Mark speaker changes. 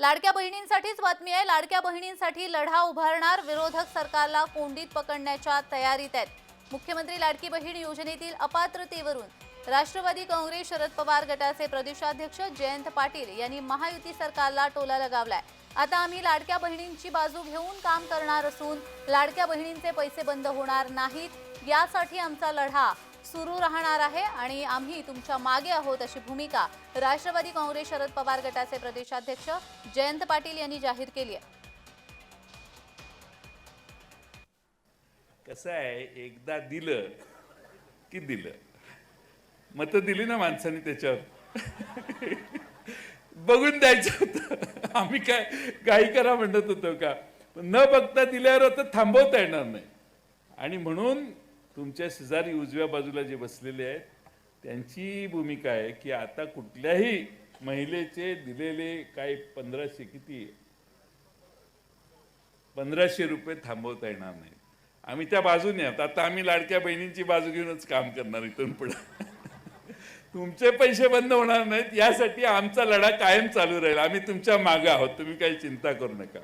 Speaker 1: लाडक्या बहिणींसाठीच बातमी आहे. लाडक्या बहिणींसाठी लढा उभारणार. विरोधक सरकारला कोंडीत पकडण्याच्या तयारीत आहेत. मुख्यमंत्री लाडकी बहीण योजनेतील अपात्रतेवरून राष्ट्रवादी काँग्रेस शरद पवार गटाचे प्रदेशाध्यक्ष जयंत पाटील यांनी महायुती सरकारला टोला लगावलाय. आता आम्ही लाडक्या बहिणींची बाजू घेऊन काम करणार असून लाडक्या बहिणींचे पैसे बंद होणार नाहीत. यासाठी आमचा लढा सुरू राहणार आहे आणि आम्ही तुमच्या मागे आहोत अशी भूमिका राष्ट्रवादी काँग्रेस शरद पवार गटाचे प्रदेशाध्यक्ष जयंत पाटील यांनी जाहीर केली आहे.
Speaker 2: कसं आहे एकदा दिलं की दिलं? मतं दिली ना माणसाने त्याच्यावर? बघून द्यायचं होतं. आम्ही काय काही करा म्हणत होतो का? पण न बघता दिल्यावर आता थांबवता येणार नाही. आणि म्हणून तुमच्या शेजारी उजव्या बाजूला जे बसलेले आहेत त्यांची भूमिका आहे की आता कुठल्याही महिलेचे दिलेले काय पंधराशे किती पंधराशे रुपये थांबवता येणार नाही. आम्ही त्या बाजूने आहोत. आता आम्ही लाडक्या बहिणींची बाजू घेऊनच काम करणार इथून पुढे. तुमचे पैसे बंद होणार नाहीत. यासाठी आमचा लढा कायम चालू राहील. आम्ही तुमच्या मागे आहोत. तुम्ही काही चिंता करू नका.